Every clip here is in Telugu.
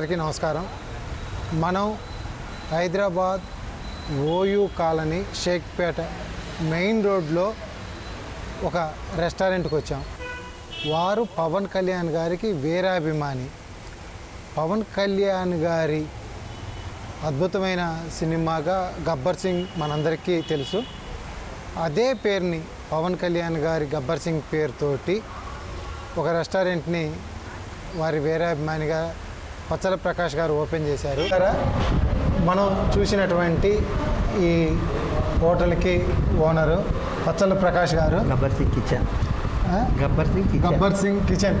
అందరికీ నమస్కారం. మనం Hyderabad OU colony Shaikpet main రోడ్లో ఒక రెస్టారెంట్కి వచ్చాం. వారు పవన్ కళ్యాణ్ గారికి వీరాభిమాని. పవన్ కళ్యాణ్ గారి అద్భుతమైన సినిమాగా గబ్బర్ సింగ్ మనందరికీ తెలుసు. అదే పేరుని పవన్ కళ్యాణ్ గారి గబ్బర్ సింగ్ పేరుతోటి ఒక రెస్టారెంట్ని వారి వీరాభిమానిగా పచ్చల ప్రకాష్ గారు ఓపెన్ చేశారు. మనం చూసినటువంటి ఈ హోటల్కి owner Pachala Prakash garu. Gabbar Singh kitchen. Gabbar Singh kitchen. Gabbar Singh kitchen.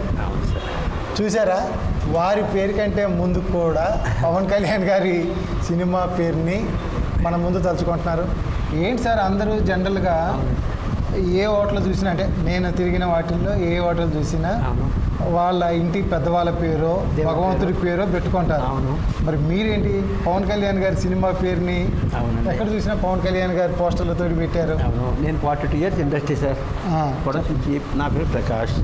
చూసారా? వారి పేరు కంటే ముందు కూడా పవన్ కళ్యాణ్ గారి సినిమా పేరుని మన ముందు తలుచుకుంటున్నారు. ఏంటి సార్ అందరూ జనరల్గా ఏ హోటల్ చూసినా అంటే నేను తిరిగిన వాటిల్లో ఏ హోటల్ చూసినా వాళ్ళ ఇంటి పెద్దవాళ్ళ పేరో భగవంతుడి పేరో. పెట్టుకుంటారు. అవును. మరి మీరేంటి? పవన్ కళ్యాణ్ గారి సినిమా పేరుని. ఎక్కడ చూసినా పవన్ కళ్యాణ్ గారి పోస్టర్లతో పెట్టారు? అవును. నేను forty two years industry sir. నా పేరు ప్రకాష్.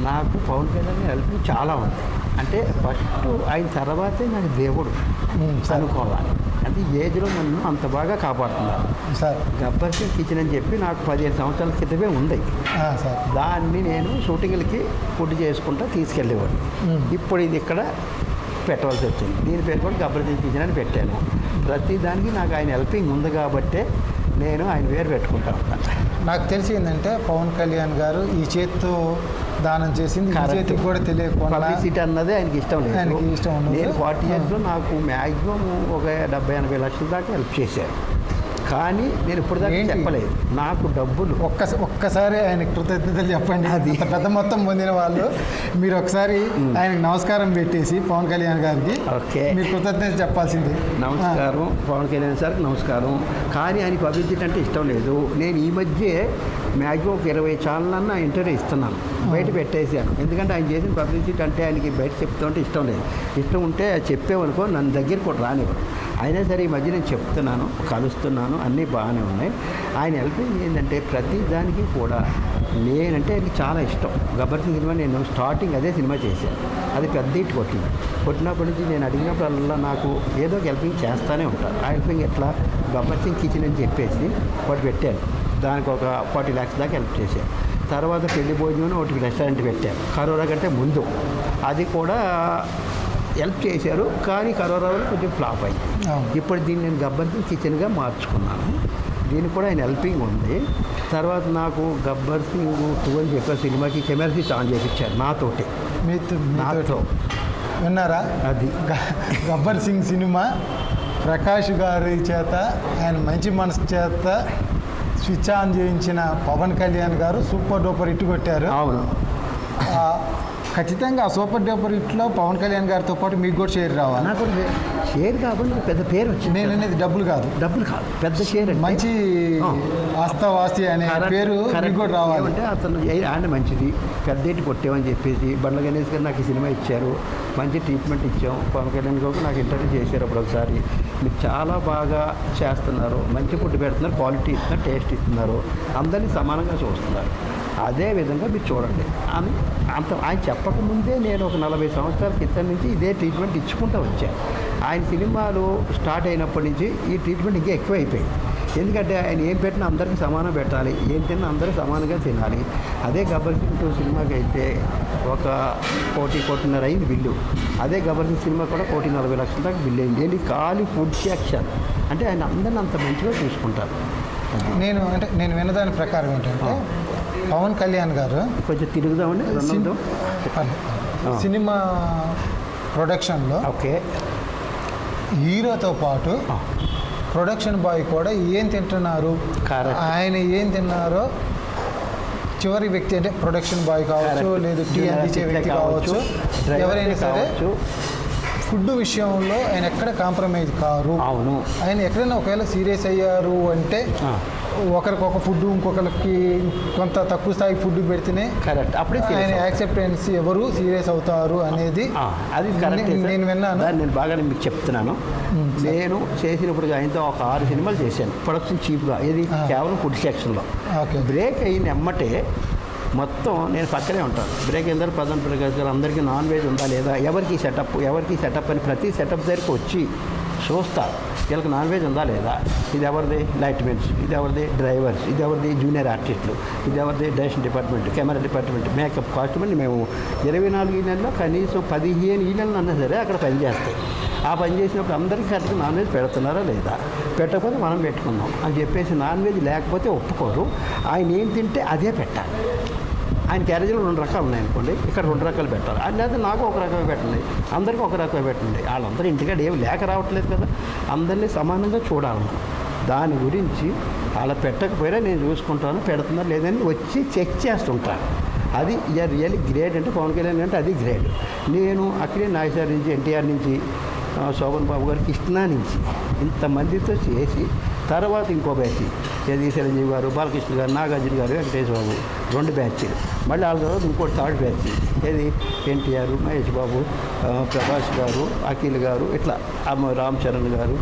నాకు పవన్ కళ్యాణ్ హెల్ప్ చాలా ఉంది. అంటే ఫస్ట్ ఆయన తర్వాతే నాకు దేవుడు అనుకోవాలి. అంటే ఏజ్లో నన్ను అంత బాగా కాపాడుతున్నారు. సార్. గబ్బర్ సింగ్ కిచెన్ అని చెప్పి నాకు పదిహేను సంవత్సరాల క్రితమే ఉంది. సార్. దాన్ని నేను షూటింగ్లకి ఫుడ్ చేసుకుంటా తీసుకెళ్ళేవాడిని. ఇప్పుడు ఇది ఇక్కడ పెట్టవలసి వచ్చింది. దీని పేరు కూడా గబ్బర్ సింగ్ కిచెన్ అని పెట్టాను. ప్రతి దానికి నాకు ఆయన హెల్పింగ్ ఉంది కాబట్టే నేను ఆయన పేరు పెట్టుకుంటా ఉంటాను. నాకు తెలిసి ఏంటంటే పవన్ కళ్యాణ్ గారు ఈ చేతితో దానం చేసింది. చేతికి కూడా తెలియకుండా పబ్లిసిటీ అన్నది ఆయనకి ఇష్టం లేదు. ఆయనకి ఇష్టం ఉండదు. నేను ఫార్టీ ఇయర్స్లో నాకు మ్యాక్సిమం ఒక డెబ్బై ఎనభై లక్షల దాకా హెల్ప్ చేశారు. కానీ నేను ఇప్పుడు దాకా? చెప్పలేదు. నాకు డబ్బులు ఒక్క ఒక్కసారి ఆయన కృతజ్ఞతలు చెప్పండి. అది. పెద్ద మొత్తం పొందిన వాళ్ళు. మీరు ఒకసారి ఆయనకి నమస్కారం పెట్టేసి పవన్ కళ్యాణ్ గారికి ఓకే. మీరు కృతజ్ఞత చెప్పాల్సింది. నమస్కారం. పవన్ కళ్యాణ్ సార్కి నమస్కారం. కానీ ఆయన పబ్లిసిటీ అంటే ఇష్టం లేదు. నేను ఈ మధ్య మ్యాక్సిమం ఒక ఇరవై ఛానళ్ళన్నా ఇంటర్వ్యూ ఇస్తున్నాను. బయట పెట్టేసాను ఎందుకంటే ఆయన చేసిన పబ్లిసిటీ అంటే ఆయనకి బయట చెప్తుంటే ఇష్టం లేదు. ఇష్టం ఉంటే చెప్పేవనుకో నన్ను దగ్గర కూడా రానివ్వరు. అయినా సరే ఈ మధ్య నేను చెప్తున్నాను కలుస్తున్నాను అన్నీ బాగానే ఉన్నాయి. ఆయన హెల్పింగ్ ఏంటంటే ప్రతి దానికి కూడా నేనంటే ఆయనకి చాలా ఇష్టం. గబ్బర్ సింగ్ సినిమా నేను స్టార్టింగ్ అదే సినిమా చేశాను. అది పెద్ద ఇటు కొట్టింది. కొట్టినప్పటి నుంచి నేను అడిగినప్పుడల్లా నాకు ఏదో ఒక హెల్పింగ్ చేస్తూనే ఉంటాను ఆ హెల్పింగ్ ఎట్లా? గబ్బర్ సింగ్ కిచెన్ అని చెప్పేసి ఒకటి పెట్టాను. దానికి ఒక ఫార్టీ ల్యాక్స్ దాకా హెల్ప్ చేశాను తర్వాత పెళ్ళి భోజనం ఒకటి రెస్టారెంట్ పెట్టాను కరోనా కంటే ముందు. అది కూడా హెల్ప్ చేశారు. కానీ కరోనా వల్ల కొంచెం ఫ్లాప్ అయింది. ఇప్పుడు దీన్ని నేను గబ్బర్ సింగ్ కిచెన్గా మార్చుకున్నాను. దీనికి కూడా ఆయన హెల్పింగ్ ఉంది. తర్వాత నాకు గబ్బర్ సింగ్ టూ అని చెప్పే సినిమాకి కెమెరాకి ఆన్ చేయించారు నాతోటి. మీతో నాతో. విన్నారా? అది. గబ్బర్ సింగ్ సినిమా ప్రకాష్ గారి చేత ఆయన మంచి మనసు చేత స్విచ్ ఆన్ చేయించిన పవన్ కళ్యాణ్ గారు సూపర్ డూపర్ ఇట్టు కొట్టారు అవును. ఖచ్చితంగా ఆ సూపర్ డూపర్ ఇట్లో పవన్ కళ్యాణ్ గారితో పాటు మీకు కూడా షేర్ రావాలి. నాకు కూడా షేర్. కాబట్టి పెద్ద పేరు వచ్చింది. నేను అనేది డబ్బులు కాదు. డబ్బులు కాదు. పెద్ద షేర్ అంటే మంచి. ఆస్తావాస్తి అనే పేరు. మీకు కూడా రావాలి. ఏమంటే అతను ఆయన మంచిది. పెద్ద ఏంటి కొట్టేమని చెప్పేసి బండ్ల గణేష్ గారు నాకు ఈ సినిమా ఇచ్చారు. మంచి ట్రీట్మెంట్ ఇచ్చాం. పవన్ కళ్యాణ్ గారు నాకు ఇంటర్వ్యూ చేశారు అప్పుడు ఒకసారి. మీరు చాలా బాగా చేస్తున్నారు. మంచి ఫుడ్ పెడుతున్నారు. క్వాలిటీ ఇస్తున్నారు. టేస్ట్ ఇస్తున్నారు. అందరినీ సమానంగా చూస్తున్నారు. అదే విధంగా మీరు చూడండి. అని అంత ఆయన చెప్పకముందే నేను ఒక నలభై సంవత్సరాల క్రితం నుంచి ఇదే ట్రీట్మెంట్ ఇచ్చుకుంటూ వచ్చాను ఆయన సినిమాలు స్టార్ట్ అయినప్పటి నుంచి ఈ ట్రీట్మెంట్ ఇంకా ఎక్కువ అయిపోయింది ఎందుకంటే ఆయన ఏం పెట్టినా అందరికీ సమానం పెట్టాలి. ఏం తిన్నా అందరూ సమానంగా తినాలి. అదే గబ్బర్ సింగ్ టూ సినిమాకి అయితే ఒక కోటి కోటిన్నర అయింది బిల్లు. అదే గబ్బర్ సింగ్ సినిమా కూడా కోటి నలభై లక్షల దాకా బిల్లు అయింది. ఏంటి? ఖాళీ ఫుడ్ సెక్షన్ అంటే ఆయన అందరిని అంత మంచిగా చూసుకుంటారు. నేను అంటే నేను విన్నదాని ప్రకారం ఏంటంటే పవన్ కళ్యాణ్ గారు కొంచెం తిరుగుదామండి. సినిమా ప్రొడక్షన్లో ఓకే హీరోతో పాటు ప్రొడక్షన్ బాయ్ కూడా ఏం తింటున్నారు. ఆయన ఏం తిన్నారో చివరి వ్యక్తి అంటే ప్రొడక్షన్ బాయ్ కావచ్చు. లేదు టీ అందించే వ్యక్తి కావచ్చు ఎవరైనా సరే. ఫుడ్ విషయంలో ఆయన ఎక్కడ కాంప్రమైజ్ కారు? అవును. ఆయన ఎక్కడైనా ఒకవేళ సీరియస్ అయ్యారు అంటే. ఒకరికి ఒక ఫుడ్ ఇంకొకరికి కొంత తక్కువ స్థాయి ఫుడ్ పెడితేనే కరెక్ట్. అప్పుడే ఆయన. యాక్సెప్టెన్స్ ఎవరు సీరియస్ అవుతారు అనేది అది నేను- నేను విన్నాను. నేను బాగా మీకు చెప్తున్నాను. నేను చేసినప్పుడు ఆయనతో ఒక ఆరు సినిమాలు చేశాను. ప్రొడక్షన్ చీప్గా ఇది. కేవలం ఫుడ్ సెక్షన్లో. ఓకే. బ్రేక్ అయిన ఎమ్మటే మొత్తం నేను పక్కనే ఉంటాను. బ్రేక్ అయిన పదం ప్రకాష్ గారు అందరికీ నాన్ వెజ్ ఉందా లేదా? ఎవరికి సెటప్ ఎవరికి సెటప్ అని ప్రతి సెటప్ దగ్గరికి వచ్చి చూస్తారు వీళ్ళకి నాన్ వెజ్ ఉందా లేదా? ఇది ఎవరిది? లైట్ మెన్స్ ఇది ఎవరిది? డ్రైవర్స్. ఇది ఎవరిది? జూనియర్ ఆర్టిస్టులు. ఇది ఎవరిది? Direction department camera department. Makeup costume అని మేము ఇరవై నాలుగు నెలల్లో కనీసం పదిహేను ఈ నెలలు అన్నా సరే అక్కడ పనిచేస్తాయి. ఆ పని చేసినప్పుడు అందరికీ కరెక్ట్గా నాన్ వెజ్ పెడుతున్నారా లేదా? పెట్టకపోతే మనం పెట్టుకుందాం అని చెప్పేసి నాన్ వెజ్ లేకపోతే ఒప్పుకోరు. ఆయన ఏం తింటే అదే పెట్టాలి. ఆయన క్యారేజీలో రెండు రకాలు ఉన్నాయి అనుకోండి ఇక్కడ రెండు రకాలు పెట్టాలి. అది లేదా నాకు ఒక రకమే పెట్టండి అందరికీ ఒక రకమే పెట్టండి. వాళ్ళందరూ ఇంటికాడ ఏమి లేక రావట్లేదు కదా. అందరినీ సమానంగా చూడాలి. మనం దాని గురించి అలా పెట్టకపోయినా నేను చూసుకుంటాను పెడుతున్నారు లేదని వచ్చి చెక్ చేస్తుంటాను అది ఇయర్ రియల్లీ గ్రేట్ అంటే పవన్ కళ్యాణ్ అంటే అది గ్రేట్ నేను అక్కడే నాగేశ్వర నుంచి ఎన్టీఆర్ నుంచి శోభన్ బాబు గారు కృష్ణా నుంచి ఇంతమందితో చేసి తర్వాత ఇంకో బ్యాచ్ ఏది చిరంజీవి గారు బాలకృష్ణ గారు నాగార్జున గారు వెంకటేష్ బాబు రెండు బ్యాచ్లు మళ్ళీ వాళ్ళ తర్వాత ఇంకోటి థర్డ్ బ్యాచ్ ఏది? ఎన్టీఆర్ మహేష్ బాబు ఆ, ప్రభాస్ గారు అఖిల్ గారు ఇట్లా అమ్మ రామ్ చరణ్ గారు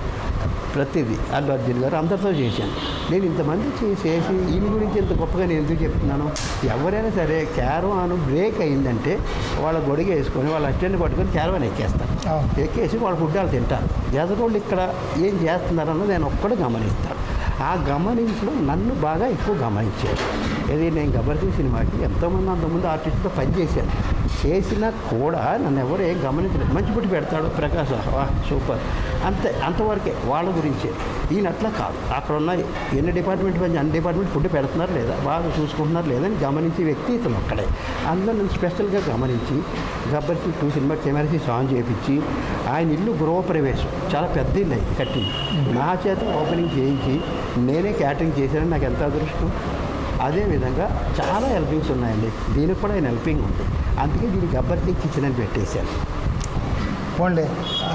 ప్రతిదీ అల్లు అర్జున్ గారు అందరితో చేశాను. నేను ఇంతమంది చే- చేసి ఈయన గురించి ఇంత గొప్పగా నేను ఎందుకు చెప్తున్నాను? ఎవరైనా సరే క్యారవాన్ బ్రేక్ అయిందంటే వాళ్ళ గొడుగు వేసుకొని వాళ్ళ అటెండ్ పట్టుకొని క్యారవాన్ ఎక్కేస్తారు. ఎక్కేసి వాళ్ళ ఫుడ్ వాళ్ళు తింటారు. ఎదరోళ్ళు ఇక్కడ ఏం చేస్తున్నారన్నది నేను ఒక్కడే గమనిస్తాను. ఆ గమనించడం నన్ను బాగా ఎక్కువ గమనించారు. ఇది నేను గబర్సింగ్ సినిమాకి ఎంతోమంది అంతకుముందు ఆర్టిస్ట్తో పనిచేశాను చేసినా కూడా నన్ను ఎవరు ఏం గమనించలేదు. మంచి పుట్టి పెడతాడు ప్రకాశ్. వా సూపర్. అంతే అంతవరకే. వాళ్ళ గురించే. ఈయన అట్లా కాదు. అక్కడ ఉన్న ఎన్ని డిపార్ట్మెంట్ పని అన్ని డిపార్ట్మెంట్ ఫుడ్ పెడుతున్నారు లేదా? బాగా చూసుకుంటున్నారు లేదని గమనించే వ్యక్తి ఇతను ఒక్కడే అందులో నేను స్పెషల్గా గమనించి గబ్బర్ సింగ్ టూ సినిమా కెమెరాసి సాంగ్ చేయించి ఆయన ఇల్లు గృహప్రవేశం. చాలా పెద్ద ఇల్లు అయింది కట్టింది. నా చేత ఓపెనింగ్ చేయించి నేనే క్యాటరింగ్ చేశానని నాకు ఎంత అదృష్టం? అదేవిధంగా చాలా హెల్పింగ్స్ ఉన్నాయండి. దీనికి కూడా ఆయన హెల్పింగ్ ఉంది. అందుకే దీనికి గబ్బర్ సింగ్ కిచెన్ అని పెట్టేశాను పోండి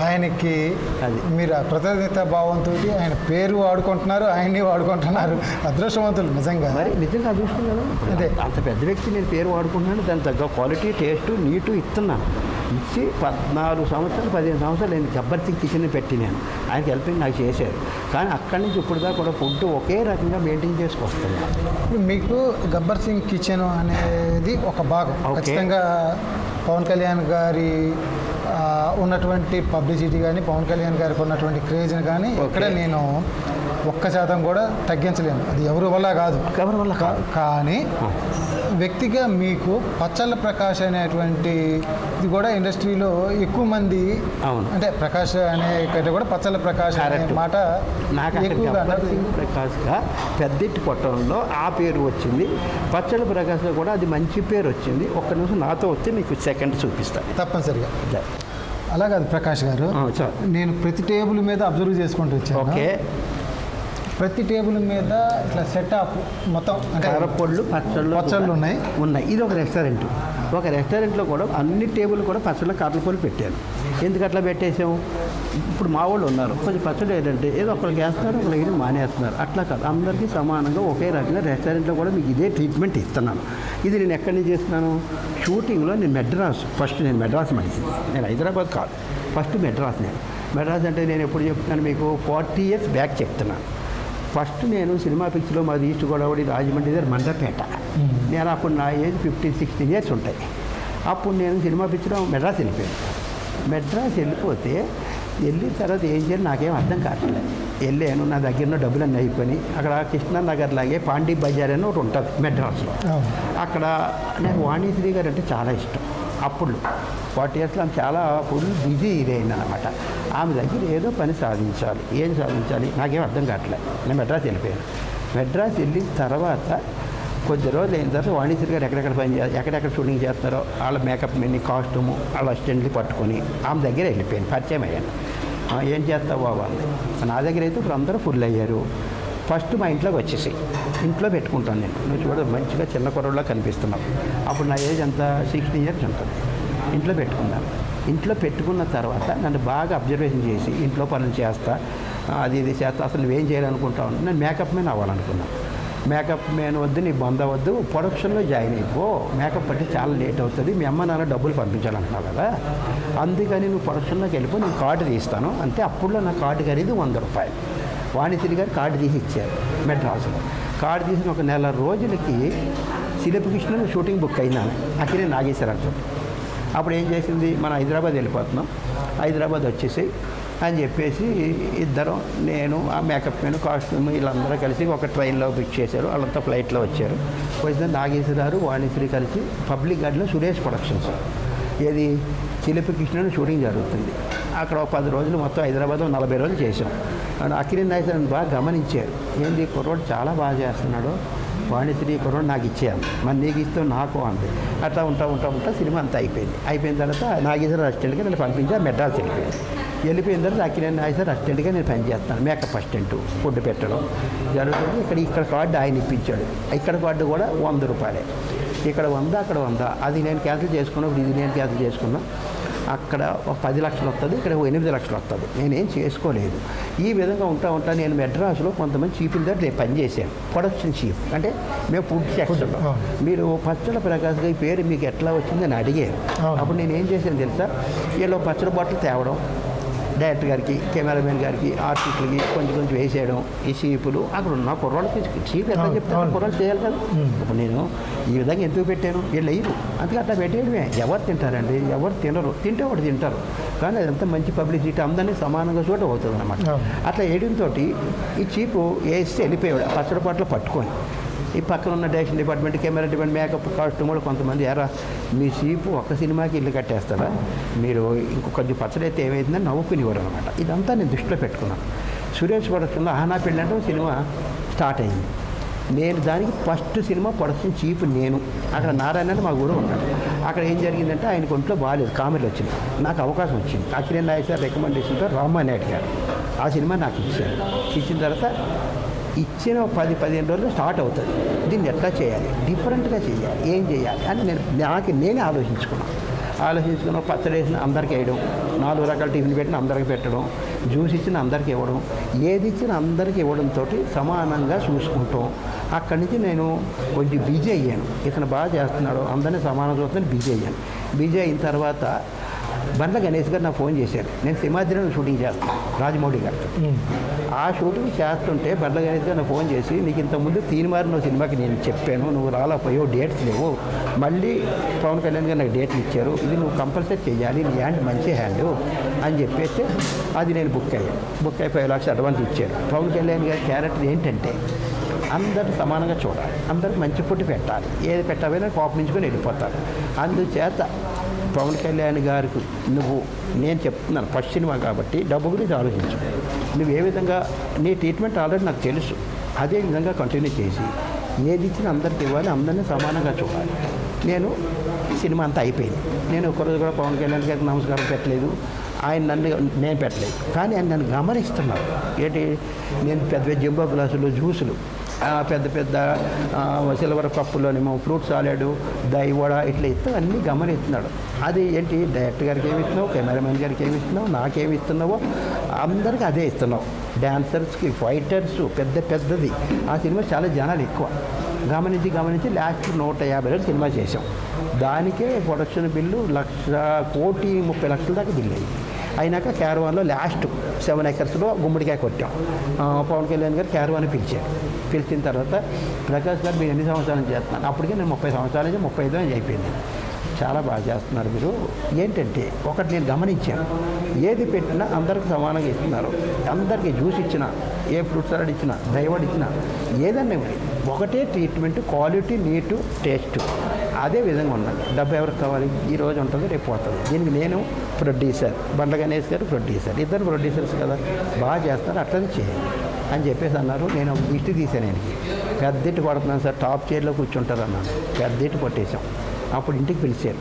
ఆయనకి అది. మీరు ఆ కృతజ్ఞత భావంతో ఆయన పేరు వాడుకుంటున్నారు ఆయన్ని వాడుకుంటున్నారు. అదృష్టవంతులు నిజంగా. మరి నిజంగా అదృష్టం కదా అదే. అంత పెద్ద వ్యక్తి నేను పేరు వాడుకుంటున్నాను దాని తగ్గ క్వాలిటీ టేస్ట్ నీటు ఇస్తున్నాను ఇచ్చి పద్నాలుగు సంవత్సరాలు పదిహేను సంవత్సరాలు నేను గబ్బర్ సింగ్ కిచెన్ పెట్టి నేను. ఆయనకి హెల్పింగ్ నాకు చేశారు. కానీ అక్కడి నుంచి ఇప్పుడు దాకా కూడా ఫుడ్ ఒకే రకంగా మెయింటైన్ చేసుకొస్తున్నాను మీకు గబ్బర్ సింగ్ కిచెన్ అనేది ఒక భాగం. ఖచ్చితంగా పవన్ కళ్యాణ్ గారి ఉన్నటువంటి పబ్లిసిటీ కానీ పవన్ కళ్యాణ్ గారికి ఉన్నటువంటి క్రేజ్ని కానీ ఇక్కడ నేను ఒక్క శాతం కూడా తగ్గించలేను. అది ఎవరి వల్ల కాదు. ఎవరి వల్ల కాదు. కానీ వ్యక్తిగా మీకు పచ్చళ్ళ ప్రకాష్ అనేటువంటి ఇది కూడా ఇండస్ట్రీలో ఎక్కువ మంది అవును. అంటే ప్రకాష్ అనే కూడా పచ్చళ్ళ ప్రకాష్ అనే. మాట నాకు ఎక్కువగా ప్రకాష్గా పెద్దింటి కొట్టడంలో ఆ పేరు వచ్చింది. పచ్చడి ప్రకాష్లో కూడా అది మంచి పేరు వచ్చింది. ఒక్క నిమిషం నాతో వస్తే మీకు సెకండ్ చూపిస్తాను తప్పనిసరిగా. అలా కాదు ప్రకాష్ గారు. నేను ప్రతి టేబుల్ మీద అబ్జర్వ్ చేసుకుంటూ వచ్చాను. ఓకే. ప్రతి టేబుల్ మీద ఇట్లా సెటప్ మొత్తం అంటే కారపొళ్ళు పచ్చళ్ళు పచ్చళ్ళు ఉన్నాయి. ఉన్నాయి. ఇది ఒక రెస్టారెంట్. ఒక రెస్టారెంట్లో కూడా అన్ని టేబుల్ కూడా పచ్చళ్ళ కారపొళ్ళు పెట్టాను ఎందుకు అట్లా పెట్టేసాము ఇప్పుడు మా వాళ్ళు ఉన్నారు. కొంచెం పచ్చడి ఏంటంటే ఏదో ఒకరికి వేస్తున్నారు ఒకరికి మానేస్తున్నారు. అట్లా కాదు. అందరికీ సమానంగా ఒకే రకంగా రెస్టారెంట్లో కూడా మీకు ఇదే ట్రీట్మెంట్ ఇస్తున్నాను. ఇది నేను ఎక్కడి నుంచి చేస్తున్నాను? షూటింగ్లో నేను మెడ్రాస్. ఫస్ట్ నేను మెడ్రాస్ మనిషి నేను హైదరాబాద్ కాదు. ఫస్ట్ మెడ్రాస్ నేను. మెడ్రాస్ అంటే నేను ఎప్పుడు చెప్తున్నాను మీకు? ఫార్టీ ఇయర్స్ బ్యాక్ చెప్తున్నాను. ఫస్ట్ నేను సినిమా పిక్చర్లో మాది ఈస్ట్ గోదావరి రాజమండ్రి దగ్గర మండపేట నేను అప్పుడు నా ఏజ్ ఫిఫ్టీన్ సిక్స్టీన్ ఇయర్స్ ఉంటాయి. అప్పుడు నేను సినిమా పిక్చర్ మెడ్రాస్ వెళ్ళిపోయాను. మెడ్రాస్ వెళ్ళిపోతే వెళ్ళిన తర్వాత ఏం చేయాలి నాకేం అర్థం కావట్లేదు. వెళ్ళాను నా దగ్గర డబ్బులు అన్నీ అయిపోయి అక్కడ కృష్ణానగర్ లాగే పాండీ బజార్ అని ఒకటి ఉంటుంది మెడ్రాస్లో. అక్కడ నాకు వాణిశ్రీ గారు అంటే చాలా ఇష్టం. అప్పుడు. ఫార్టీ ఇయర్స్లో ఆమె చాలా అప్పుడు బిజీ ఇదైంది అనమాట ఆమె దగ్గర ఏదో పని సాధించాలి. ఏం సాధించాలి? నాకేం అర్థం కావట్లేదు నేను మెడ్రాస్ వెళ్ళిపోయాను. మెడ్రాస్ వెళ్ళిన తర్వాత కొద్ది రోజులు అయిన తర్వాత వాణిశ్రీ గారు ఎక్కడెక్కడ పని చేస్తారు ఎక్కడెక్కడ షూటింగ్ చేస్తారో వాళ్ళ మేకప్ మెన్ని కాస్ట్యూము వాళ్ళ అసిస్టెంట్లు పట్టుకొని ఆమె దగ్గర వెళ్ళిపోయాను. పరిచయం అయ్యాను. ఏం చేస్తావు బాబా? నా దగ్గర అయితే ఇప్పుడు అందరూ ఫుల్ అయ్యారు. ఫస్ట్ మా ఇంట్లోకి వచ్చేసి ఇంట్లో పెట్టుకుంటాను నేను. నువ్వు చూడ మంచిగా చిన్న కుర్రలో కనిపిస్తున్నావు. అప్పుడు నా ఏజ్ అంతా సిక్స్టీ ఇయర్స్ ఉంటుంది. ఇంట్లో పెట్టుకున్నాను ఇంట్లో పెట్టుకున్న తర్వాత నన్ను బాగా అబ్జర్వేషన్ చేసి ఇంట్లో పనులు చేస్తా అది ఇది చేస్తా అసలు నువ్వేం ఉంటే నేను మేకప్ మ్యాన్ అవ్వాలనుకున్నాను మేకప్ మ్యాన్ వద్దు నీ బంద వద్దు ప్రొడక్షన్లో జాయిన్ అయిపో. మేకప్ అంటే చాలా లేట్ అవుతుంది. మీ అమ్మ నాన్న డబ్బులు పంపించాలంటున్నావు కదా. అందుకని నువ్వు ప్రొడక్షన్లోకి వెళ్ళిపో నేను కార్డు తీస్తాను. అంతే అప్పుడులో నా కార్డు ఖరీదు వంద రూపాయలు. వాణిశ్రీ గారు కార్డు తీసి ఇచ్చారు మెడ్రాసులో. కార్డు తీసిన ఒక నెల రోజులకి శిలపు కృష్ణన్ షూటింగ్ బుక్ అయినాను అక్కడే నాగేశ్వరరావు చోటు అప్పుడు ఏం చేసింది? మన హైదరాబాద్ వెళ్ళిపోతున్నాం. హైదరాబాద్ వచ్చేసి అని చెప్పేసి ఇద్దరం నేను ఆ మేకప్ మెన్ కాస్ట్యూమ్ వీళ్ళందరూ కలిసి ఒక ట్రైన్లో బుక్ చేశారు. వాళ్ళంతా ఫ్లైట్లో వచ్చారు. వచ్చిన నాగేశ్వరరావు వాణిశ్రీ కలిసి పబ్లిక్ గార్డెన్లో సురేష్ ప్రొడక్షన్స్. ఏది? చిలిపి కృష్ణను షూటింగ్ జరుగుతుంది. అక్కడ ఒక పది రోజులు మొత్తం హైదరాబాద్లో నలభై రోజులు చేసాం అండ్ అఖిలేన్ నాయసన్ బాగా గమనించారు. ఏంది కుర్రోడు చాలా బాగా చేస్తున్నాడు. వాణిశ్రీ కుర్రోడు నాకు ఇచ్చాను మరి నీకు ఇస్తూ నాకు అంది. అట్లా ఉంటా ఉంటా ఉంటా సినిమా అంతా అయిపోయింది. అయిపోయిన తర్వాత నాగేశ్వర అసిస్టెంట్గా నేను పంపించి మెడ్రాస్ వెళ్ళిపోయాను. వెళ్ళిపోయిన తర్వాత అఖిలేన్ నాగేశ్వర అసిస్టెంట్గా నేను పనిచేస్తాను మేకప్ అసిస్టెంట్ ఫుడ్ పెట్టడం జరుగుతుంది. ఇక్కడ ఇక్కడ కార్డు ఆయన ఇప్పించాడు. ఇక్కడ కార్డు కూడా వంద రూపాయలే. ఇక్కడ వంద అక్కడ వంద. అది నేను క్యాన్సిల్ చేసుకున్నప్పుడు ఇది నేను క్యాన్సిల్ చేసుకున్నా. అక్కడ ఒక పది లక్షలు వస్తుంది ఇక్కడ ఎనిమిది లక్షలు వస్తుంది నేనేం చేసుకోలేదు. ఈ విధంగా ఉంటా ఉంటా నేను మెడ్రాస్లో కొంతమంది చీఫ్ల దగ్గర నేను పనిచేశాను ప్రొడక్షన్ చీఫ్. అంటే మేము ఫుడ్ అవును. మీరు పచ్చళ్ళ ప్రకాశ్ గారి పేరు మీకు ఎట్లా వచ్చిందని అడిగారు. అవును. అప్పుడు నేను ఏం చేశాను తెలుసా? వీళ్ళు పచ్చడి బాటిల్ తేవడం డైరెక్టర్ గారికి కెమెరామెన్ గారికి ఆర్టిస్టులకి కొంచెం కొంచెం వేసేయడం ఈ చీపులు అక్కడ ఉన్న కుర్రాళ్ళకి చీప్ అవును, చెప్తాను. కుర్రాళ్ళు చేయాలి కదా. ఇప్పుడు నేను ఈ విధంగా ఎందుకు పెట్టాను? వీళ్ళు వేయరు అందుకే అట్లా పెట్టేయడమే. ఎవరు తింటారండి? ఎవరు తినరు. తింటే ఒకటి తింటారు. కానీ అదంతా మంచి పబ్లిసిటీ అందరినీ సమానంగా చోట అవుతుంది అనమాట. అట్లా వేయడంతో ఈ చీపు వేస్తే వెళ్ళిపోయాడు పచ్చడి పాటలు పట్టుకొని. ఈ పక్కన ఉన్న direction department camera department makeup costume కూడా కొంతమంది ఎరా మీ చీపు ఒక్క సినిమాకి ఇల్లు కట్టేస్తారా? మీరు ఇంకొక కొంచెం పచ్చడి అయితే ఏమైందని నవ్వుకునేవారు అనమాట ఇదంతా నేను దృష్టిలో పెట్టుకున్నాను. సురేష్ ప్రొడక్షన్లో ఆహనా పెళ్ళి అంటే సినిమా స్టార్ట్ అయింది. నేను దానికి ఫస్ట్ సినిమా ప్రొడక్షన్ చీఫ్ నేను. అక్కడ నారాయణ మా గురువు ఉన్నాడు. అక్కడ ఏం జరిగిందంటే ఆయన ఒంట్లో బాగాలేదు కామెడీ వచ్చింది. నాకు అవకాశం వచ్చింది. అఖిలేన్ నాయక్ సార్ రికమెండేషన్తో రామ్మా నాయుడు గారు ఆ సినిమా నాకు ఇచ్చారు. ఇచ్చిన తర్వాత ఇచ్చిన పది పదిహేను రోజులు స్టార్ట్ అవుతుంది. దీన్ని ఎట్లా చేయాలి? డిఫరెంట్గా చేయాలి. ఏం చేయాలి? అని నేను నాకు నేనే ఆలోచించుకున్నాను ఆలోచించుకున్న పచ్చడి వేసిన అందరికి వేయడం నాలుగు రకాల టిఫిన్ పెట్టిన అందరికి పెట్టడం జ్యూస్ ఇచ్చిన అందరికి ఇవ్వడం ఏది ఇచ్చిన అందరికి ఇవ్వడంతో సమానంగా చూసుకుంటాం. అక్కడి నుంచి నేను కొంచెం బిజీ అయ్యాను. ఇతను బాగా చేస్తున్నాడు. అందరినీ సమానం చూస్తాను బిజీ అయ్యాను. బిజీ అయిన తర్వాత బండ్ల గణేష్ గారు నాకు ఫోన్ చేశారు. నేను సింహాద్రిలో షూటింగ్ చేస్తాను రాజమౌళి గారు ఆ షూటింగ్ చేస్తుంటే బండ్ల గణేష్ గారు నాకు ఫోన్ చేసి నీకు ఇంతకుముందు తీనిమారి నువ్వు సినిమాకి నేను చెప్పాను నువ్వు రాలేకపోయావు డేట్స్ లేవు. మళ్ళీ పవన్ కళ్యాణ్ గారు నాకు డేట్లు ఇచ్చారు. ఇది నువ్వు కంపల్సరీ చేయాలి నీ హ్యాండ్ మంచి హ్యాండ్ అని చెప్పేస్తే అది నేను బుక్ అయ్యాను బుక్ అయి ఫైవ్ లాక్స్ అడ్వాన్స్ ఇచ్చారు. పవన్ కళ్యాణ్ గారి క్యారెక్టర్ ఏంటంటే అందరూ సమానంగా చూడాలి. అందరికి మంచి ఫుడ్ పెట్టాలి. ఏది పెట్టాలైనా కోపగించుకొని వెళ్ళిపోతారు. అందుచేత పవన్ కళ్యాణ్ గారికి నువ్వు నేను చెప్తున్నాను ఫస్ట్ సినిమా కాబట్టి డబ్బు గురించి ఆలోచించు. నువ్వు ఏ విధంగా నీ ట్రీట్మెంట్ ఆల్రెడీ నాకు తెలుసు. అదే విధంగా కంటిన్యూ చేసి ఏది ఇచ్చిన అందరికి ఇవ్వాలి అందరినీ సమానంగా చూడాలి. నేను సినిమా అంతా అయిపోయింది. నేను ఒకరోజు కూడా పవన్ కళ్యాణ్ గారికి నమస్కారం పెట్టలేదు. ఆయన నన్ను నేను పెట్టలేదు. కానీ ఆయన నన్ను గమనిస్తున్నారు. ఏంటి? నేను పెద్ద పెద్ద గ్లాసులు జ్యూసులు. పెద్ద పెద్ద సిల్వర్ కప్పులోనేమో ఫ్రూట్ సాలెడ్ దైవడ ఇట్లా ఇస్తూ అన్నీ గమనిస్తున్నాడు. అది ఏంటి? డైరెక్టర్ గారికి ఏమి ఇస్తున్నావు? కెమెరామెన్ గారికి ఏమి ఇస్తున్నావు? నాకేమి ఇస్తున్నావో? అందరికీ అదే ఇస్తున్నావు. డ్యాన్సర్స్కి ఫైటర్స్ పెద్ద పెద్దది. ఆ సినిమా చాలా జనాలు ఎక్కువ. గమనించి గమనించి లాస్ట్ నూట యాభై రోజులు సినిమా చేసాం దానికే ప్రొడక్షన్ బిల్లు లక్ష కోటి ముప్పై లక్షల దాకా బిల్లు అయింది. అయినాక క్యారవాన్లో లాస్ట్ సెవెన్ ఎకర్స్లో గుమ్మడికాయ కొట్టాం. పవన్ కళ్యాణ్ గారు క్యారవాన్ పిలిచారు. పిలిచిన తర్వాత ప్రకాష్ గారు మీరు ఎన్ని సంవత్సరాల నుంచి చేస్తున్నాను అప్పటికే నేను ముప్పై సంవత్సరాల నుంచి ముప్పై ఐదు అని అయిపోయింది. చాలా బాగా చేస్తున్నారు మీరు. ఏంటంటే ఒకటి నేను గమనించాను. ఏది పెట్టినా అందరికి సమానంగా ఇస్తున్నారు. అందరికీ జ్యూస్ ఇచ్చినా ఏ ఫ్రూట్ సలాడ్ ఇచ్చినా దైవడ్ ఇచ్చినా ఏదన్నా ఇవ్వండి. ఒకటే ట్రీట్మెంట్ క్వాలిటీ నీటు టేస్ట్. అదే విధంగా ఉండాలి డబ్బు ఎవరికి కావాలి? ఈ రోజు ఉంటుంది రేపు పోతుంది. దీనికి నేను ప్రొడ్యూసర్ బండ గణేష్ గారు ప్రొడ్యూసర్. ఇద్దరు ప్రొడ్యూసర్స్ కదా. బాగా చేస్తారు అట్లనే చేయండి. అని చెప్పేసి అన్నారు. నేను ఇటు తీసాను ఆయనకి ఇటు పడుతున్నాను సార్. టాప్ చైర్లో కూర్చుంటారు అన్నాను పెద్ద ఇటు పట్టేశాం. అప్పుడు ఇంటికి పిలిచారు.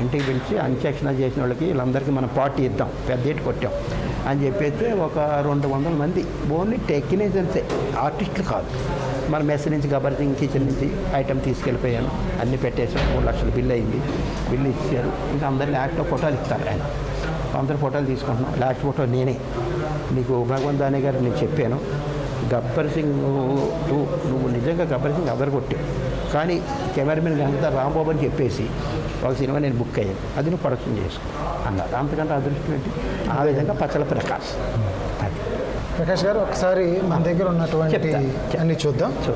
ఇంటికి పిలిచి అంత్యక్షణ చేసిన వాళ్ళకి వీళ్ళందరికీ మనం పార్టీ ఇద్దాం. పెద్ద కొట్టాం. అని చెప్పేసి ఒక రెండు వందల మంది. ఓన్లీ టెక్నీషియన్సే. ఆర్టిస్టులు కాదు. మన మెస్ నుంచి గబర్ సింగ్ కిచెన్ నుంచి ఐటమ్ తీసుకెళ్ళిపోయాను. అన్నీ పెట్టేసాం మూడు లక్షల బిల్లు అయింది. బిల్లు ఇచ్చారు. ఇంకా అందరు లాస్ట్లో ఫోటోలు ఇస్తారు ఆయన. అందరు ఫోటోలు తీసుకుంటున్నాం. లాస్ట్ ఫోటో నేనే. నీకు భగవంత్ దాని గారు నేను చెప్పాను. గబ్బర్ సింగ్ నువ్వు నువ్వు నిజంగా గబ్బర్ సింగ్ అదర కొట్టావు కానీ కెమెరామెన్ అంతా రాంబాబు అని చెప్పేసి ఒక సినిమా నేను బుక్ అయ్యాను అది నువ్వు ప్రొడక్షన్ చేసుకో అన్నారు. అంతకంటే అదృష్టం ఏంటి? ఆ విధంగా పచ్చల ప్రకాష్. అది ప్రకాష్ గారు ఒకసారి మన దగ్గర ఉన్నటువంటి. అన్ని చూద్దాం. సో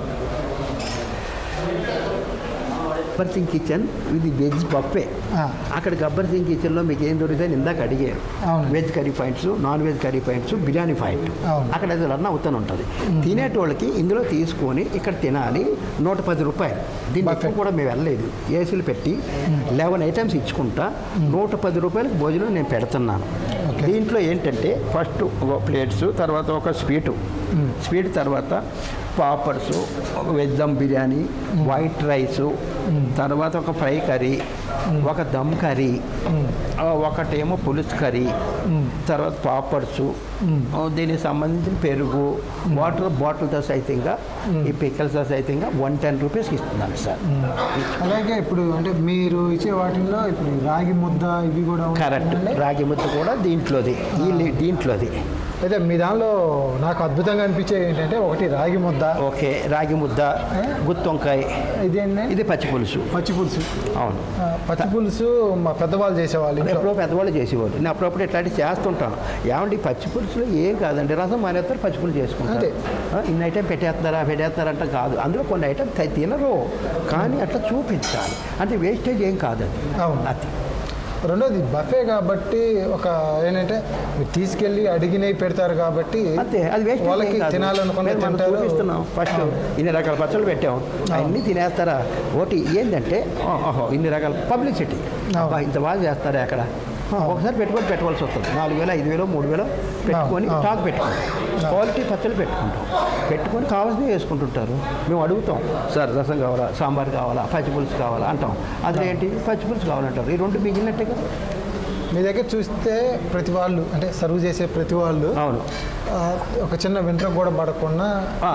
గబ్బర్ సింగ్ కిచెన్ ఇది వెజ్ బఫే అక్కడ గబ్బర్ సింగ్ కిచెన్లో మీకు ఏం దొరుకుతాయి ఇందాక అడిగారు. Veg curry points non veg curry points biryani point. అక్కడ అది రన్ అవుతూనే ఉంటుంది. తినేటోళ్ళకి ఇందులో తీసుకొని ఇక్కడ తినాలి. నూట పది రూపాయలు. Buffet. ఎక్కువ కూడా మేము వెళ్ళలేదు. ఏసీలు పెట్టి లెవెన్ ఐటమ్స్ ఇచ్చుకుంటా నూట పది రూపాయలకు భోజనం నేను పెడుతున్నాను. దీంట్లో ఏంటంటే ఫస్ట్ ఒక ప్లేట్స్ తర్వాత ఒక స్వీటు. స్వీట్ తర్వాత పాపర్స్ ఒక veg dum biryani white rice తర్వాత ఒక ఫ్రై కర్రీ ఒక దమ్ కర్రీ ఒకటేమో పులుసు కర్రీ తర్వాత పాపర్స్ దీనికి సంబంధించిన పెరుగు వాటర్ బాటిల్తో సైతంగా ఈ పిక్కలతో సైతంగా వన్ టెన్ రూపీస్కి ఇస్తున్నాను సార్. అలాగే ఇప్పుడు అంటే మీరు ఇచ్చే వాటిల్లో ఇప్పుడు రాగి ముద్ద ఇవి కూడా కరెక్ట్? రాగి ముద్ద కూడా దీంట్లోది. ఈ దీంట్లోది. అయితే మీ దానిలో నాకు అద్భుతంగా అనిపించేది ఏంటంటే ఒకటి రాగి ముద్ద. ఓకే రాగి ముద్ద గుత్తొంకాయ ఇదేంటి? ఇది పచ్చి పులుసు. పచ్చి పులుసు. అవును. పచ్చి పులుసు మా పెద్దవాళ్ళు చేసేవాళ్ళు ఎప్పుడో పెద్దవాళ్ళు చేసేవాళ్ళు. నేను అప్పుడప్పుడు ఇట్లాంటివి చేస్తుంటాను. ఏమంటే ఈ పచ్చి పులుసులో ఏం కాదండి రసం మానేస్తారు పచ్చి పులుసు చేసుకుంటారు. ఇన్ని ఐటెం పెట్టేస్తున్నారా పెట్టేస్తున్నారంట కాదు. అందులో కొన్ని ఐటమ్ తినరు. కానీ అట్లా చూపించాలి. అంటే వేస్టేజ్ ఏం కాదండి. అవును. అది. రెండోది బఫే కాబట్టి ఒక ఏంటంటే మీరు తీసుకెళ్ళి అడిగినవి పెడతారు కాబట్టి అంతే అది వేస్ట్ వాళ్ళకి తింటారు. చూపిస్తున్నాం. ఫస్ట్ ఇన్ని రకాల పచ్చళ్ళు పెట్టాం. అన్నీ తినేస్తారా? ఒకటి ఏంటంటే ఇన్ని రకాల పబ్లిసిటీ ఇంత బాగా చేస్తారా అక్కడ? ఒకసారి పెట్టుకొని పెట్టుకోవాల్సి వస్తుంది. నాలుగు వేలు ఐదు వేలు మూడు వేలు పెట్టుకొని. స్టాక్ పెట్టుకుంటాం. క్వాలిటీ పచ్చళ్ళు పెట్టుకుంటాం. పెట్టుకొని కావాల్సినవి వేసుకుంటుంటారు. మేము అడుగుతాం సార్ రసం కావాలా సాంబార్ కావాలా పచ్చి పులుసు కావాలా? అంటాం. అదే ఏంటి? పచ్చి పులుసు కావాలంటారు. ఈ రెండు మిగిలినట్టుగా మీ దగ్గర చూస్తే ప్రతి వాళ్ళు అంటే సర్వ్ చేసే ప్రతి వాళ్ళు అవును. ఒక చిన్న వెంట్రుక కూడా పడకుండా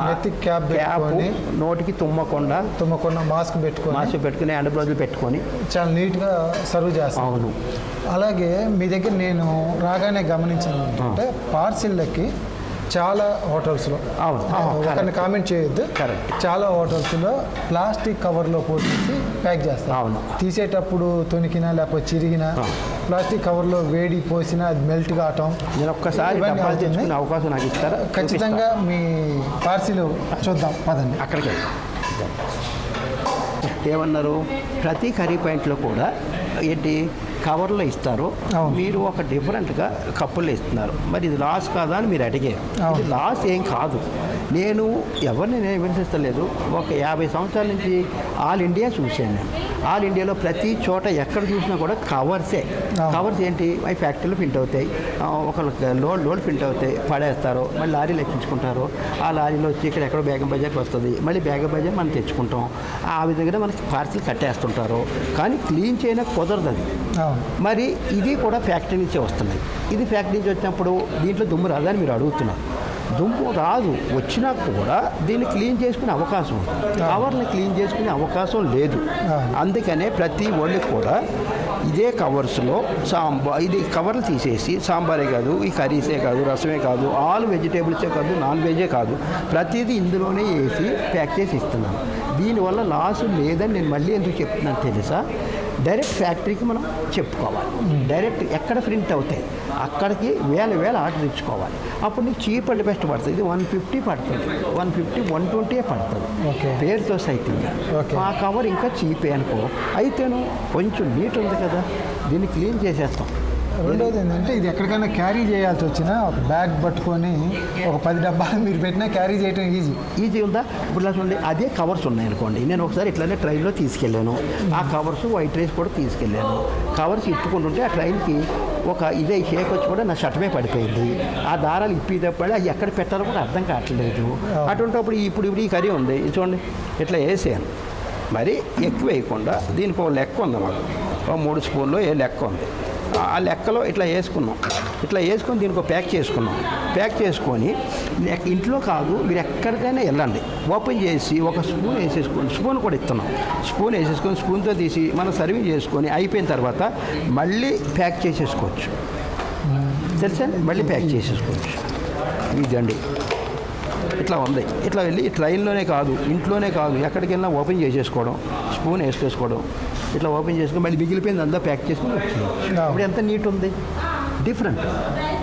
నెత్తి క్యాప్ పెట్టుకొని నోటికి తుమ్మకుండా తుమ్మకుండా మాస్క్ పెట్టుకొని మాస్క్ పెట్టుకుని ఎండ బ్లౌజులు పెట్టుకొని చాలా నీట్గా సర్వ్ చేస్తాం. అవును. అలాగే మీ దగ్గర నేను రాగానే గమనించింది ఏంటంటే పార్సిల్లకి చాలా హోటల్స్లో అవును, ఒకరిని. కామెంట్ చేయొద్దు. చాలా హోటల్స్లో ప్లాస్టిక్ కవర్లో పోసేసి ప్యాక్ చేస్తారు అవును. తీసేటప్పుడు తొనికినా లేకపోతే చిరిగినా. ప్లాస్టిక్ కవర్లో వేడి పోసినా అది మెల్ట్ కావటం నేను ఒక్కసారి అవకాశం నాకు ఇస్తారా ఖచ్చితంగా మీ పార్సిల్ చూద్దాం పదండి. అక్కడికి. ఏమన్నారు ప్రతి కర్రీ పాయింట్లో కూడా ఏంటి కవర్లో ఇస్తారు. మీరు ఒక డిఫరెంట్గా కప్పుల్లో ఇస్తున్నారు మరి ఇది లాస్ కాదా అని మీరు అడిగారు. ఇది లాస్ ఏం కాదు నేను ఎవరిని నేను విమర్శిస్తలేదు. ఒక యాభై సంవత్సరాల నుంచి ఆల్ ఇండియా చూశాను. నేను ఆల్ ఇండియాలో ప్రతి చోట ఎక్కడ చూసినా కూడా కవర్సే. కవర్స్ ఏంటి? అవి ఫ్యాక్టరీలో ప్రింట్ అవుతాయి. ఒకళ్ళకి లోడ్ లోడ్ ప్రింట్ అవుతాయి. పడేస్తారు. మళ్ళీ లారీలు ఎక్కించుకుంటారు. ఆ లారీలో వచ్చి ఇక్కడ ఎక్కడో బేగం బజార్కి వస్తుంది. మళ్ళీ బేగం బజార్ మనం తెచ్చుకుంటాం. ఆ విధంగా మనకి పార్సిల్ కట్టేస్తుంటారు. కానీ క్లీన్ చేయడానికి కుదరదు అది. మరి ఇది కూడా ఫ్యాక్టరీ నుంచే వస్తున్నాయి. ఇది ఫ్యాక్టరీ నుంచి వచ్చినప్పుడు దీంట్లో దుమ్ము రాదని మీరు అడుగుతున్నారు. దుమ్ము రాదు. వచ్చినా కూడా దీన్ని క్లీన్ చేసుకునే అవకాశం ఉంది. కవర్ని క్లీన్ చేసుకునే అవకాశం లేదు. అందుకనే ప్రతి ఒళ్ళకి కూడా ఇదే కవర్స్లో సాంబార్ ఇది కవర్లు తీసేసి సాంబారే కాదు ఈ కర్రీసే కాదు రసమే కాదు ఆల్ వెజిటేబుల్సే కాదు నాన్ వెజే కాదు ప్రతిదీ ఇందులోనే వేసి ప్యాక్ చేసి ఇస్తున్నాను. దీనివల్ల లాస్ లేదని నేను మళ్ళీ ఎందుకు చెప్తున్నాను తెలుసా? డైరెక్ట్ ఫ్యాక్టరీకి మనం చెప్పుకోవాలి. డైరెక్ట్ ఎక్కడ ప్రింట్ అవుతాయి? అక్కడికి వేల వేల ఆర్డర్ ఇచ్చుకోవాలి అప్పుడు నీకు చీప్ అండ్ బెస్ట్ పడుతుంది. ఇది వన్ ఫిఫ్టీ పడుతుంది. వన్ ఫిఫ్టీ వన్ ట్వంటీ పడుతుంది. ఓకే. పేరుతో సైతం. ఆ కవర్ ఇంకా చీపే అనుకో. అయితేను కొంచెం నీట్ ఉంది కదా. దీన్ని క్లీన్ చేసేస్తాం. రెండోది ఏంటంటే ఇది ఎక్కడికైనా క్యారీ చేయాల్సి వచ్చినా ఒక బ్యాగ్ పట్టుకొని ఒక పది డబ్బాలు మీరు పెట్టినా క్యారీ చేయడం ఈజీ ఈజీ ఉందా? ఇప్పుడు చూడండి అదే కవర్స్ ఉన్నాయి అనుకోండి. నేను ఒకసారి ఇట్లానే ట్రైన్లో తీసుకెళ్ళాను. ఆ కవర్స్ వైట్ రైస్ కూడా తీసుకెళ్ళాను. కవర్స్ ఇట్టుకుంటుంటే ఆ ట్రైన్కి ఒక ఇదే షేక్ వచ్చి కూడా నా షర్టమే పడిపోయింది. ఆ దారాలు ఇప్పి తప్పడి అది ఎక్కడ పెట్టాలో కూడా అర్థం కావట్లేదు. అటువంటిప్పుడు ఇప్పుడు ఇప్పుడు ఈ కర్రీ ఉంది. చూడండి ఇట్లా వేసాను. మరి ఎక్కువ వేయకుండా దీనికి ఒక లెక్క ఉంది మాకు. ఒక మూడు స్పూన్లు ఏ లెక్క ఉంది. ఆ- లెక్కలో ఇట్లా వేసుకున్నాం. ఇట్లా వేసుకొని దీనికి ప్యాక్ చేసుకున్నాం. ప్యాక్ చేసుకొని ఇంట్లో కాదు మీరు ఎక్కడికైనా వెళ్ళండి. ఓపెన్ చేసి ఒక స్పూన్ వేసేసుకొని స్పూన్ కూడా ఇస్తున్నాం. స్పూన్ వేసేసుకొని స్పూన్తో తీసి మనం సర్వింగ్ చేసుకొని అయిపోయిన తర్వాత మళ్ళీ ప్యాక్ చేసేసుకోవచ్చు. తెలుసా? మళ్ళీ ప్యాక్ చేసేసుకోవచ్చు. ఇదండి. ఇట్లా ఉంది. ఇట్లా వెళ్ళి ట్రైన్లోనే కాదు ఇంట్లోనే కాదు ఎక్కడికి వెళ్ళినా ఓపెన్ చేసేసుకోవడం స్పూన్ వేసేసుకోవడం ఇట్లా ఓపెన్ చేసుకొని మళ్ళీ మిగిలిపోయింది అంతా ప్యాక్ చేసుకుని వచ్చింది ఇప్పుడు ఎంత నీట్ ఉంది? డిఫరెంట్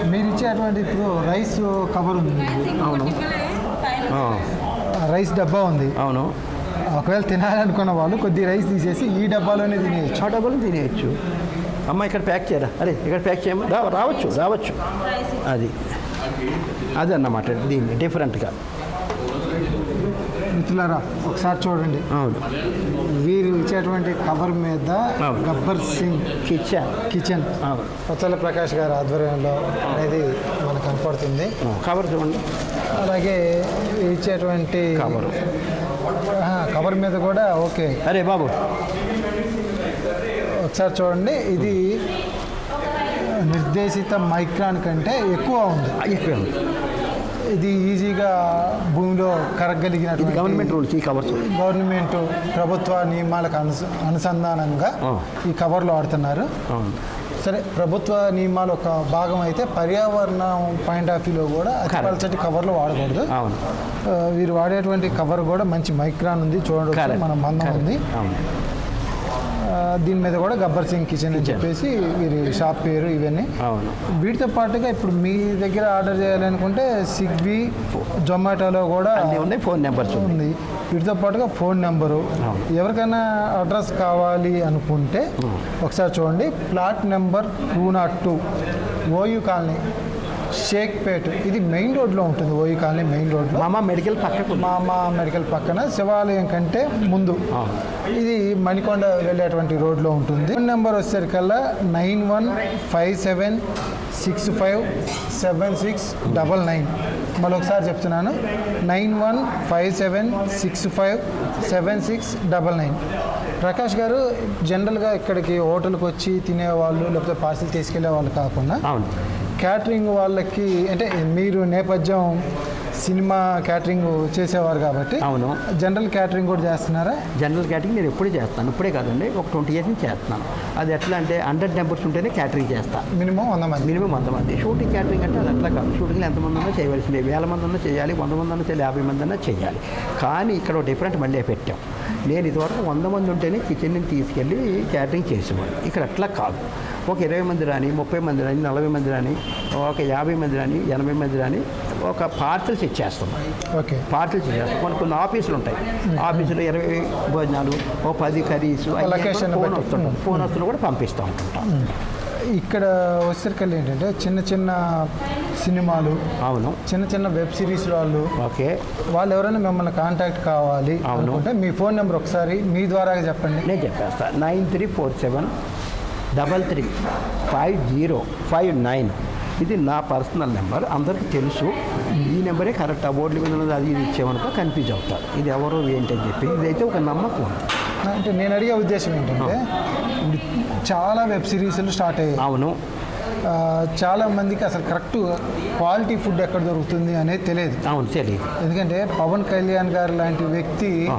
మీరు ఇచ్చేటువంటి ఇప్పుడు రైస్ కవర్ ఉంది. అవును. రైస్ డబ్బా ఉంది. అవును. ఒకవేళ తినాలనుకున్న వాళ్ళు కొద్ది రైస్ తీసేసి ఈ డబ్బాలోనే తినేయచ్చు. ఆ డబ్బులు తినేయచ్చు. అమ్మ ఇక్కడ ప్యాక్ చేయరా? అరే ఇక్కడ ప్యాక్ చేయమా రావచ్చు రావచ్చు. అది అది. అన్నమాట దీన్ని డిఫరెంట్గా మిత్రులారా ఒకసారి చూడండి. అవును. వీరు ఇచ్చేటువంటి కవర్ మీద. గబ్బర్ సింగ్ కిచెన్. కిచెన్. కొత్తల ప్రకాష్ గారి ఆధ్వర్యంలో అనేది మనకు కనపడుతుంది. కవర్ చూడండి. అలాగే ఇచ్చేటువంటి కవరు. కవర్ మీద కూడా ఓకే. అరే బాబు. ఒకసారి చూడండి. ఇది నిర్దేశిత మైక్రాన్ కంటే ఎక్కువ ఉంది. అయిపోయింది ఇది ఈజీగా భూమిలో ఇది కరగలిగినటువంటి గవర్నమెంట్ రూల్స్ ఈ కవర్స్ గవర్నమెంట్ ప్రభుత్వ నియమాలకు అనుస అనుసంధానంగా. ఈ కవర్లు వాడుతున్నారు సరే ప్రభుత్వ నియమాలు ఒక భాగం అయితే పర్యావరణం పాయింట్ ఆఫ్ వ్యూలో కూడా అతి. పలచటి కవర్లు వాడకూడదు వీరు వాడేటువంటి కవర్ కూడా మంచి మైక్రాన్ ఉంది చూడవచ్చు Correct. మన మందం. ఉంది దీని మీద కూడా గబ్బర్ సింగ్ కిచెన్ అని. చెప్పేసి వీరి షాప్ పేరు ఇవన్నీ. అవును. వీటితో పాటుగా ఇప్పుడు మీ దగ్గర ఆర్డర్ చేయాలనుకుంటే స్విగ్గీ జొమాటోలో కూడా అన్నీ ఉన్నాయి ఫోన్ నెంబర్స్ ఉంది. వీటితో పాటుగా ఫోన్ నెంబరు. ఎవరికైనా అడ్రస్ కావాలి అనుకుంటే ఒకసారి చూడండి. Plot number two not two OU colony. Shaikpet ఇది మెయిన్ రోడ్లో ఉంటుంది ఓయూ కాలనీ మెయిన్ రోడ్లో. మామ మెడికల్ పక్కకు. ఉంది. మామ మెడికల్ పక్కన శివాలయం కంటే ముందు. ఇది మణికొండ వెళ్ళేటువంటి రోడ్లో ఉంటుంది. ఫోన్ నెంబర్ వచ్చేసరికల్లా nine one five seven six five seven six double nine. మళ్ళీ ఒకసారి చెప్తున్నాను. Nine one five seven six five seven six double nine. Prakash garu జనరల్గా ఇక్కడికి హోటల్కి వచ్చి తినేవాళ్ళు లేకపోతే పార్సిల్ తీసుకెళ్ళే వాళ్ళు కాకుండా క్యాటరింగ్ వాళ్ళకి అంటే మీరు నేపథ్యం సినిమా క్యాటరింగ్ చేసేవారు కాబట్టి అవును. జనరల్ క్యాటరింగ్ కూడా చేస్తున్నారా? జనరల్ క్యాటరింగ్ నేను ఎప్పుడూ చేస్తాను. ఇప్పుడే కాదండి ఒక ట్వంటీ ఇయర్స్ నుంచి చేస్తున్నాను. అది ఎట్లా అంటే హండ్రెడ్ నెంబర్స్ ఉంటేనే క్యాటరింగ్ చేస్తాను మినిమం వంద మంది. మినిమం వంద మంది. షూటింగ్ క్యాటరింగ్ అంటే అది అట్లా కాదు. షూటింగ్లో ఎంతమంది ఉన్నా చేయవలసిందే. వేల మంది ఉన్నా చేయాలి వంద మంది ఉన్నా చేయాలి యాభై మంది ఉన్నా చేయాలి. కానీ ఇక్కడ ఒక డిఫరెంట్ మళ్ళీ పెట్టాం. నేను ఇదివరకు వంద మంది ఉంటేనే కిచెన్ని తీసుకెళ్ళి క్యాటరింగ్ చేసేవాడు ఇక్కడ అట్లా కాదు. ఒక ఇరవై మంది రాని ముప్పై మంది రాని నలభై మంది రాని ఒక యాభై మంది రాని ఎనభై మంది రాని ఒక పార్సల్స్ ఇచ్చేస్తున్నాం ఓకే. పార్సల్స్ ఇచ్చేస్తాం కొన్ని కొన్ని ఆఫీసులు ఉంటాయి. ఆఫీసులో ఇరవై భోజనాలు ఓ పది కర్రీస్ ఫోన్. వస్తుంటాం ఫోన్ వస్తున్నా కూడా పంపిస్తూ ఉంటుంటాం ఇక్కడ వచ్చేసరికి ఏంటంటే చిన్న చిన్న సినిమాలు అవును. చిన్న చిన్న వెబ్ సిరీస్ వాళ్ళు ఓకే. వాళ్ళు ఎవరైనా మిమ్మల్ని కాంటాక్ట్ కావాలి అవును. అనుకుంటే మీ ఫోన్ నెంబర్ ఒకసారి మీ ద్వారా చెప్పండి. నేను చెప్పేస్తా. Nine three four seven double three five zero five nine. ఇది నా పర్సనల్ నెంబర్. అందరికీ తెలుసు. ఈ నెంబరే కరెక్ట్? ఆ బోర్డుల మీద ఉన్నది అది ఇది ఇచ్చేమనుకో కన్ఫ్యూజ్ అవుతారు. ఇది ఎవరు ఏంటని చెప్పి. ఇదైతే ఒక నమ్మకం. ఉంది. అంటే నేను అడిగే ఉద్దేశం ఏంటంటే ఇప్పుడు చాలా వెబ్ సిరీస్లు స్టార్ట్ అయ్యాయి. అవును. చాలా మందికి అసలు కరెక్ట్ క్వాలిటీ ఫుడ్ ఎక్కడ దొరుకుతుంది అనేది తెలియదు. అవును తెలియదు. ఎందుకంటే పవన్ కళ్యాణ్ గారు లాంటి వ్యక్తి.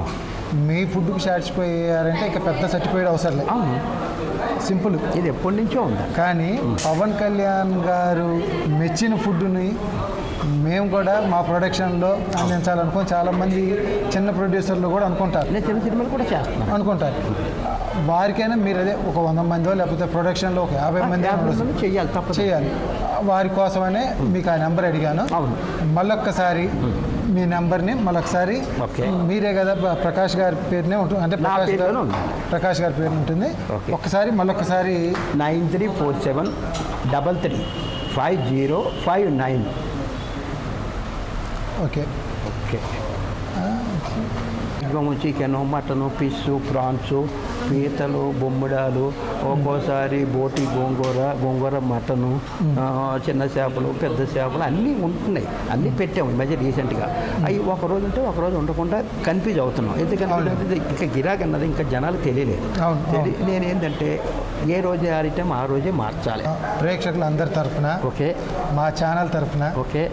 మీ ఫుడ్కి సాటిస్ఫై అయ్యారంటే ఇక పెద్ద సర్టిఫైడ్ అవసరం లేదు. సింపుల్. ఇది ఎప్పటి నుంచో ఉంది. కానీ పవన్ కళ్యాణ్ గారు మెచ్చిన ఫుడ్ని మేము కూడా మా ప్రొడక్షన్లో అందించాలనుకుని చాలామంది చిన్న ప్రొడ్యూసర్లు కూడా అనుకుంటారు. నేను చిన్న సినిమాలు కూడా చేస్తున్నాను అనుకుంటారు. వారికైనా మీరు అదే ఒక వంద మందో లేకపోతే ప్రొడక్షన్లో ఒక యాభై మంది తప్పదు. చేయాలి. వారి కోసమనే మీకు ఆ నెంబర్ అడిగాను. మళ్ళొక్కసారి మీ నెంబర్ని మళ్ళొకసారి ఓకే. మీరే కదా ప్ర- ప్రకాష్ గారి పేరునే ఉంటుంది అంటే ప్రకాష్ గారు. ప్రకాష్ గారి పేరు ఉంటుంది. ఒక్కసారి మళ్ళొకసారి nine three four seven double three five zero five nine okay okay ఇవ్వము చికెను మటను ఫిష్ ప్రాన్స్ పీతలు బొమ్మిడాలు ఒక్కోసారి బోటి గోంగూర గోంగూర మటను చిన్న చేపలు పెద్ద చేపలు అన్నీ ఉంటున్నాయి. అన్నీ పెట్టాము ఈ మధ్య రీసెంట్గా. అవి ఒక రోజు ఉంటే ఒక రోజు ఉండకుండా కన్ఫ్యూజ్ అవుతున్నాం. ఎందుకంటే ఇంకా గిరాక్ అన్నది ఇంకా జనాలు తెలియలేదు. నేనేంటంటే ఏ రోజే ఆడితే ఆ రోజే మార్చాలి. ప్రేక్షకులు అందరి తరఫున ఓకే. మా ఛానల్ తరఫున ఓకే.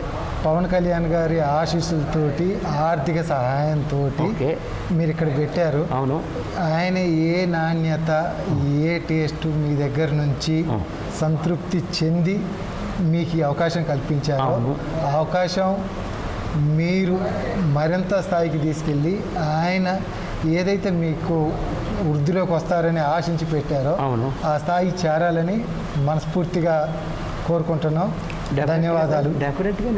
పవన్ కళ్యాణ్ గారి ఆశీస్సులతోటి ఆర్థిక సహాయంతో మీరు ఇక్కడ పెట్టారు. అవును. ఆయన ఏ నాణ్యత ఏ టేస్ట్ మీ దగ్గర నుంచి. సంతృప్తి చెంది మీకు ఈ అవకాశం కల్పించారు అవకాశం మీరు మరింత స్థాయికి తీసుకెళ్ళి ఆయన ఏదైతే మీకు వృద్ధిలోకి వస్తారని ఆశించి పెట్టారో అవును. ఆ స్థాయికి చేరాలని మనస్ఫూర్తిగా కోరుకుంటున్నాం. ధన్యవాదాలు. డెఫినెట్గా